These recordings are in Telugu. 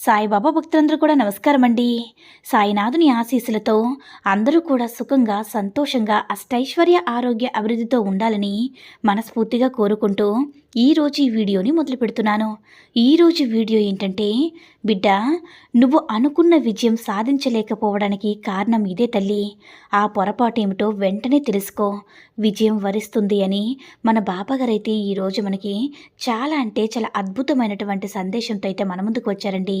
సాయిబాబా భక్తులందరూ కూడా నమస్కారం అండి సాయినాథుని ఆశీస్సులతో అందరూ కూడా సుఖంగా సంతోషంగా అష్టైశ్వర్య ఆరోగ్య అభివృద్ధితో ఉండాలని మనస్ఫూర్తిగా కోరుకుంటూ ఈరోజు ఈ వీడియోని మొదలు పెడుతున్నాను. ఈరోజు వీడియో ఏంటంటే బిడ్డ నువ్వు అనుకున్న విజయం సాధించలేకపోవడానికి కారణం ఇదే తల్లి. ఆ పొరపాటు ఏమిటో వెంటనే తెలుసుకో. విజయం వరిస్తుంది అని మన బాబాగారైతే ఈరోజు మనకి చాలా అంటే చాలా అద్భుతమైనటువంటి సందేశంతో అయితే మన ముందుకు వచ్చారండి.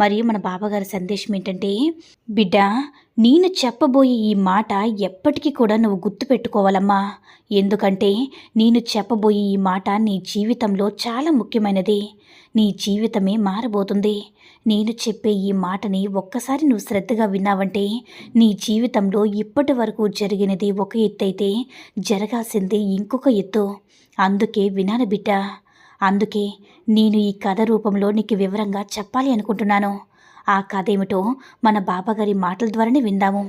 మరియు మన బాబాగారి సందేశం ఏంటంటే బిడ్డ నేను చెప్పబోయే ఈ మాట ఎప్పటికీ కూడా నువ్వు గుర్తుపెట్టుకోవాలమ్మా ఎందుకంటే నేను చెప్పబోయే ఈ మాట నీ జీవితంలో చాలా ముఖ్యమైనది. నీ జీవితమే మారబోతుంది. నేను చెప్పే ఈ మాటని ఒక్కసారి నువ్వు శ్రద్ధగా విన్నావంటే నీ జీవితంలో ఇప్పటి వరకు జరిగినది ఒక ఎత్తు అయితే జరగాల్సింది ఇంకొక ఎత్తు. అందుకే వినాను బిడ్డ. అందుకే నేను ఈ కథ రూపంలో నీకు వివరంగా చెప్పాలి అనుకుంటున్నాను. ఆ కథ ఏమిటో మన బాబాగారి మాటల ద్వారానే విందాము.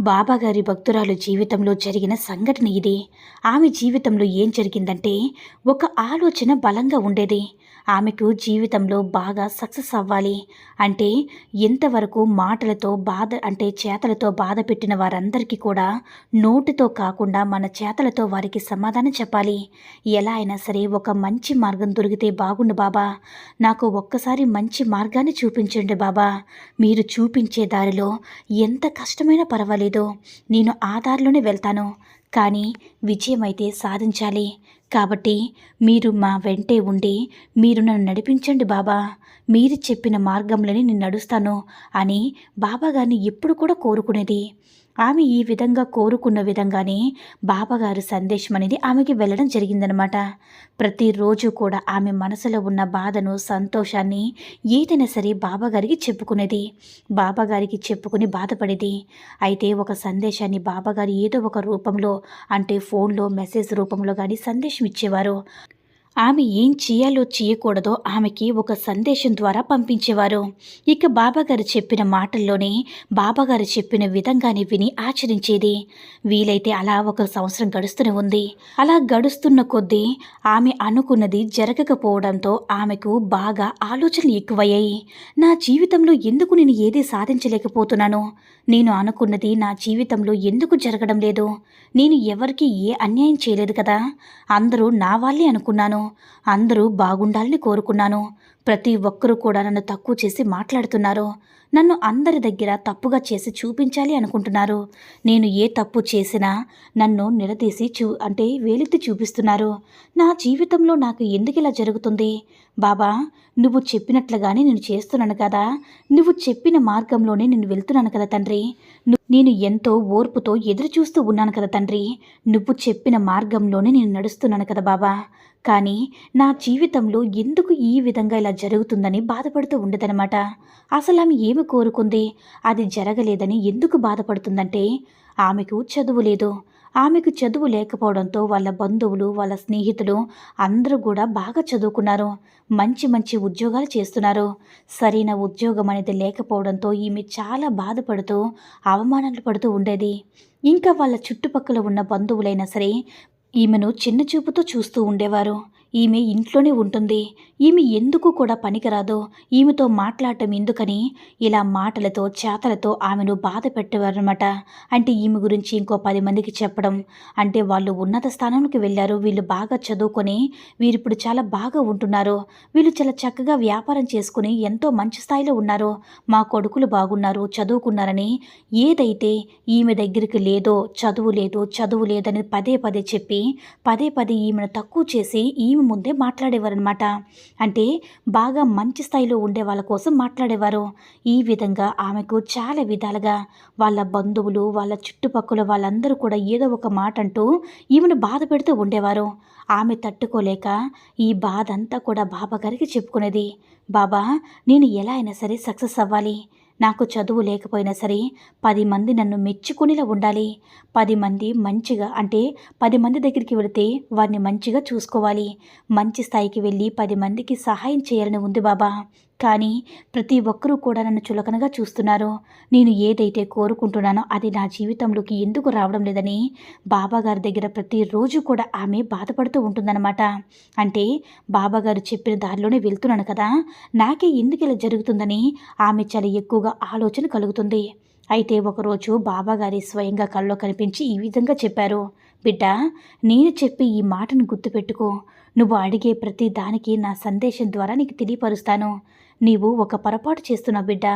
బాబాగారి భక్తురాలు జీవితంలో జరిగిన సంఘటన ఇది. ఆమె జీవితంలో ఏం జరిగిందంటే ఒక ఆలోచన బలంగా ఉండేది. ఆమెకు జీవితంలో బాగా సక్సెస్ అవ్వాలి అంటే ఎంతవరకు మాటలతో బాధ అంటే చేతలతో బాధ పెట్టిన వారందరికీ కూడా నోటితో కాకుండా మన చేతలతో వారికి సమాధానం చెప్పాలి. ఎలా అయినా సరే ఒక మంచి మార్గం దొరికితే బాగుండు బాబా. నాకు ఒక్కసారి మంచి మార్గాన్ని చూపించండి బాబా. మీరు చూపించే దారిలో ఎంత కష్టమైనా పర్వాలేదు. నేను ఆ దారిలోనే వెళ్తాను. కానీ విజయం అయితే సాధించాలి. కాబట్టి మీరు మా వెంటే ఉండి మీరు నన్ను నడిపించండి బాబా. మీరు చెప్పిన మార్గంలోనే నేను నడుస్తాను అని బాబాగారిని ఎప్పుడు కూడా కోరుకునేది. ఆమె ఈ విధంగా కోరుకున్న విధంగానే బాబాగారు సందేశం అనేది ఆమెకి వెళ్ళడం జరిగిందనమాట ప్రతిరోజు కూడా ఆమె మనసులో ఉన్న బాధను సంతోషాన్ని ఏదైనా సరే బాబాగారికి చెప్పుకునేది. బాబాగారికి చెప్పుకుని బాధపడేది. అయితే ఒక సందేశాన్ని బాబాగారు ఏదో ఒక రూపంలో అంటే ఫోన్లో మెసేజ్ రూపంలో కానీ సందేశం ఇచ్చేవారు. ఆమె ఏం చేయాలో చేయకూడదో ఆమెకి ఒక సందేశం ద్వారా పంపించేవారు. ఇక బాబాగారు చెప్పిన మాటల్లోనే బాబాగారు చెప్పిన విధంగానే విని ఆచరించేది. వీలైతే అలా ఒక సంవత్సరం గడుస్తూనే ఉంది. అలా గడుస్తున్న కొద్దీ ఆమె అనుకున్నది జరగకపోవడంతో ఆమెకు బాగా ఆలోచనలు ఎక్కువయ్యాయి. నా జీవితంలో ఎందుకు నేను ఏది సాధించలేకపోతున్నాను? నేను అనుకున్నది నా జీవితంలో ఎందుకు జరగడం లేదు? నేను ఎవరికి ఏ అన్యాయం చేయలేదు కదా? అందరూ నా వాళ్ళే అనుకున్నాను. అందరూ బాగుండాలని కోరుకున్నాను. ప్రతి ఒక్కరూ కూడా నన్ను తక్కువ చేసి మాట్లాడుతున్నారు. నన్ను అందరి దగ్గర తప్పుగా చేసి చూపించాలి అనుకుంటున్నారు. నేను ఏ తప్పు చేసినా నన్ను నిలదీసి చూ అంటే వేలెత్తి చూపిస్తున్నారు. నా జీవితంలో నాకు ఎందుకు ఇలా జరుగుతుంది? బాబా నువ్వు చెప్పినట్లుగానే నేను చేస్తున్నాను కదా. నువ్వు చెప్పిన మార్గంలోనే నేను వెళ్తున్నాను కదా తండ్రి. నేను ఎంతో ఓర్పుతో ఎదురు చూస్తూ ఉన్నాను కదా తండ్రి. నువ్వు చెప్పిన మార్గంలోనే నేను నడుస్తున్నాను కదా బాబా. కానీ నా జీవితంలో ఎందుకు ఈ విధంగా ఇలా జరుగుతుందని బాధపడుతూ ఉండదనమాట అసలు ఆమె ఏమి కోరుకుంది? అది జరగలేదని ఎందుకు బాధపడుతుందంటే ఆమెకు చదువు లేదు. ఆమెకు చదువు లేకపోవడంతో వాళ్ళ బంధువులు వాళ్ళ స్నేహితులు అందరూ కూడా బాగా చదువుకున్నారు. మంచి మంచి ఉద్యోగాలు చేస్తున్నారు. సరైన ఉద్యోగం అనేది లేకపోవడంతో ఈమె చాలా బాధపడుతూ అవమానాలు పడుతూ ఉండేది. ఇంకా వాళ్ళ చుట్టుపక్కల ఉన్న బంధువులైనా సరే ఈమెను చిన్న చూపుతో చూస్తూ ఉండేవారు. ఈమె ఇంట్లోనే ఉంటుంది. ఈమె ఎందుకు కూడా పనికిరాదు? ఈమెతో మాట్లాడటం ఎందుకని? ఇలా మాటలతో చేతలతో ఆమెను బాధ పెట్టేవారనమాట అంటే ఈమె గురించి ఇంకో పది మందికి చెప్పడం. అంటే వాళ్ళు ఉన్నత స్థానానికి వెళ్ళారు. వీళ్ళు బాగా చదువుకొని వీరిప్పుడు చాలా బాగా ఉంటున్నారు. వీళ్ళు చాలా చక్కగా వ్యాపారం చేసుకుని ఎంతో మంచి స్థాయిలో ఉన్నారు. మా కొడుకులు బాగున్నారు చదువుకున్నారని. ఏదైతే ఈమె దగ్గరికి లేదో చదువు లేదు చదువు లేదని పదే పదే చెప్పి పదే పదే ఈమెను తక్కువ చేసి ఈమె ఈమె ముందే మాట్లాడేవారనమాట అంటే బాగా మంచి స్థాయిలో ఉండే వాళ్ళ కోసం మాట్లాడేవారు. ఈ విధంగా ఆమెకు చాలా విధాలుగా వాళ్ళ బంధువులు వాళ్ళ చుట్టుపక్కల వాళ్ళందరూ కూడా ఏదో ఒక మాట అంటూ ఈమెను బాధ పెడుతూ ఉండేవారు. ఆమె తట్టుకోలేక ఈ బాధ అంతా కూడా బాబా గారికి చెప్పుకునేది బాబా నేను ఎలా అయినా సరే సక్సెస్ అవ్వాలి. నాకు చదువు లేకపోయినా సరే పది మంది నన్ను మెచ్చుకునేలా ఉండాలి. పది మంది మంచిగా అంటే పది మంది దగ్గరికి వెళితే వారిని మంచిగా చూసుకోవాలి. మంచి స్థాయికి వెళ్ళి పది మందికి సహాయం చేయాలని ఉంది బాబా. కానీ ప్రతి ఒక్కరూ కూడా నన్ను చులకనగా చూస్తున్నారు. నేను ఏదైతే కోరుకుంటున్నానో అది నా జీవితంలోకి ఎందుకు రావడం లేదని బాబాగారి దగ్గర ప్రతిరోజు కూడా ఆమె బాధపడుతూ ఉంటుందన్నమాట. అంటే బాబాగారు చెప్పిన దారిలోనే వెళ్తున్నాను కదా నాకే ఎందుకు ఇలా జరుగుతుందని ఆమె చాలా ఎక్కువగా ఆలోచన కలుగుతుంది. అయితే ఒకరోజు బాబాగారి స్వయంగా కల్లో కనిపించి ఈ విధంగా చెప్పారు. బిడ్డ నేను చెప్పి ఈ మాటను గుర్తుపెట్టుకో. నువ్వు అడిగే ప్రతి దానికి నా సందేశం ద్వారా నీకు తెలియపరుస్తాను. నీవు ఒక పొరపాటు చేస్తున్నావు బిడ్డ.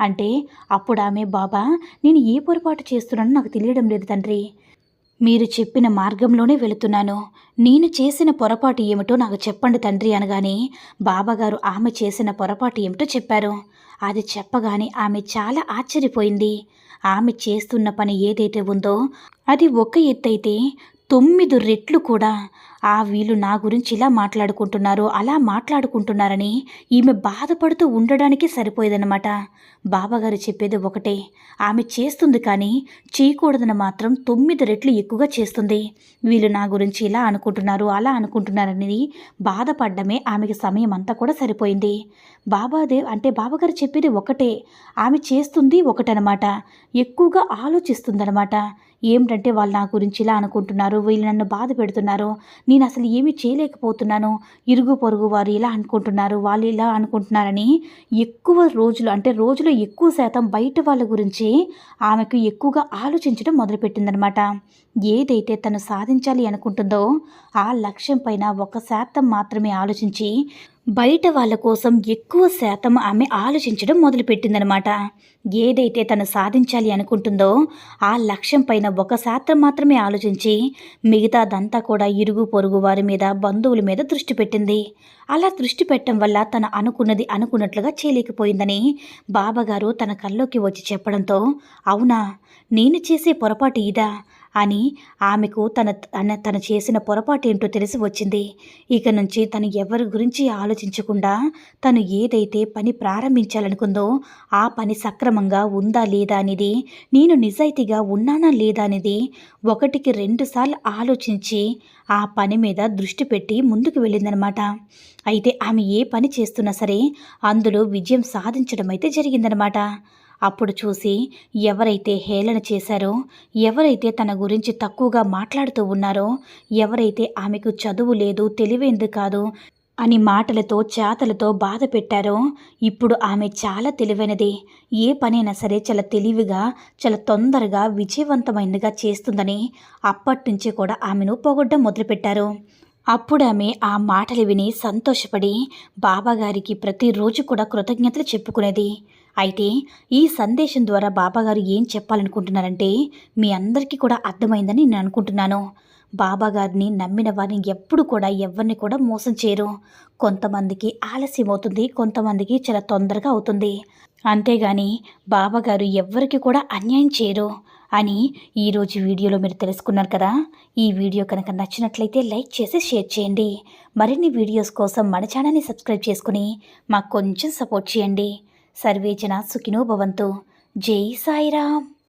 అంటే అప్పుడు ఆమె బాబా నేను ఏ పొరపాటు చేస్తున్నానో నాకు తెలియడం లేదు తండ్రి. మీరు చెప్పిన మార్గంలోనే వెళుతున్నాను. నేను చేసిన పొరపాటు ఏమిటో నాకు చెప్పండి తండ్రి అనగానే బాబాగారు ఆమె చేసిన పొరపాటు ఏమిటో చెప్పారు. అది చెప్పగానే ఆమె చాలా ఆశ్చర్యపోయింది. ఆమె చేస్తున్న పని ఏదైతే ఉందో అది ఒక ఎత్తైతే తొమ్మిది రెట్లు కూడా. ఆ వీళ్ళు నా గురించి ఇలా మాట్లాడుకుంటున్నారు అలా మాట్లాడుకుంటున్నారని ఈమె బాధపడుతూ ఉండడానికి సరిపోయేదన్నమాట. బాబాగారు చెప్పేది ఒకటే ఆమె చేస్తుంది కానీ చేయకూడదని మాత్రం తొమ్మిది రెట్లు ఎక్కువగా చేస్తుంది. వీళ్ళు నా గురించి ఇలా అనుకుంటున్నారు అలా అనుకుంటున్నారని బాధపడ్డమే ఆమెకి సమయం అంతా కూడా సరిపోయింది. బాబాదేవ్ అంటే బాబాగారు చెప్పేది ఒకటే ఆమె చేస్తుంది ఒకటనమాట ఎక్కువగా ఆలోచిస్తుందనమాట ఏమిటంటే వాళ్ళు నా గురించి ఇలా అనుకుంటున్నారు వీళ్ళు నన్ను బాధ పెడుతున్నారు నేను అసలు ఏమీ చేయలేకపోతున్నాను ఇరుగు పొరుగు వారు ఇలా అనుకుంటున్నారు వాళ్ళు ఇలా అనుకుంటున్నారని ఎక్కువ రోజులు అంటే రోజులో ఎక్కువ శాతం బయట వాళ్ళ గురించి ఆమెకు ఎక్కువగా ఆలోచించడం మొదలుపెట్టిందనమాట ఏదైతే తను సాధించాలి అనుకుంటుందో ఆ లక్ష్యం పైన ఒక శాతం మాత్రమే ఆలోచించి బయట వాళ్ళ కోసం ఎక్కువ శాతం ఆమె ఆలోచించడం మొదలుపెట్టిందనమాట ఏదైతే తను సాధించాలి అనుకుంటుందో ఆ లక్ష్యం పైన ఒక శాతం మాత్రమే ఆలోచించి మిగతాదంతా కూడా ఇరుగు పొరుగు వారి మీద బంధువుల మీద దృష్టి పెట్టింది. అలా దృష్టి పెట్టడం వల్ల తను అనుకున్నది అనుకున్నట్లుగా చేయలేకపోయిందని బాబాగారు తన కల్లోకి వచ్చి చెప్పడంతో అవునా? నేను చేసే పొరపాటు ఇదా? అని ఆమెకు తన తన తను చేసిన పొరపాటు ఏంటో తెలిసి వచ్చింది. ఇక నుంచి తను ఎవరి గురించి ఆలోచించకుండా తను ఏదైతే పని ప్రారంభించాలనుకుందో ఆ పని సక్రమంగా ఉందా లేదా అనేది నేను నిజాయితీగా ఉన్నానా లేదా అనేది ఒకటికి రెండుసార్లు ఆలోచించి ఆ పని మీద దృష్టి పెట్టి ముందుకు వెళ్ళిందనమాట. అయితే ఆమె ఏ పని చేస్తున్నా సరే అందులో విజయం సాధించడం అయితే జరిగిందనమాట. అప్పుడు చూసి ఎవరైతే హేళన చేశారో ఎవరైతే తన గురించి తక్కువగా మాట్లాడుతూ ఉన్నారో ఎవరైతే ఆమెకు చదువు లేదు తెలివైంది కాదు అని మాటలతో చేతలతో బాధ పెట్టారో ఇప్పుడు ఆమె చాలా తెలివైనది. ఏ పనైనా సరే చాలా తెలివిగా చాలా తొందరగా విజయవంతమైనదిగా చేస్తుందని అప్పటి నుంచి కూడా ఆమెను పొగొడ్డం మొదలుపెట్టారు. అప్పుడు ఆమె ఆ మాటలు విని సంతోషపడి బాబాగారికి ప్రతిరోజు కూడా కృతజ్ఞతలు చెప్పుకునేది. అయితే ఈ సందేశం ద్వారా బాబాగారు ఏం చెప్పాలనుకుంటున్నారంటే మీ అందరికీ కూడా అర్థమైందని నేను అనుకుంటున్నాను. బాబాగారిని నమ్మిన వారిని ఎప్పుడు కూడా ఎవరిని కూడా మోసం చేయరు. కొంతమందికి ఆలస్యం అవుతుంది కొంతమందికి చాలా తొందరగా అవుతుంది. అంతేగాని బాబాగారు ఎవ్వరికి కూడా అన్యాయం చేయరు. అని ఈరోజు వీడియోలో మీరు తెలుసుకున్నారు కదా. ఈ వీడియో కనుక నచ్చినట్లయితే లైక్ చేసి షేర్ చేయండి. మరిన్ని వీడియోస్ కోసం మన ఛానల్ని సబ్స్క్రైబ్ చేసుకుని మాకు కొంచెం సపోర్ట్ చేయండి. సర్వేజన సుఖినో భవంతు. జై సాయిరామ్.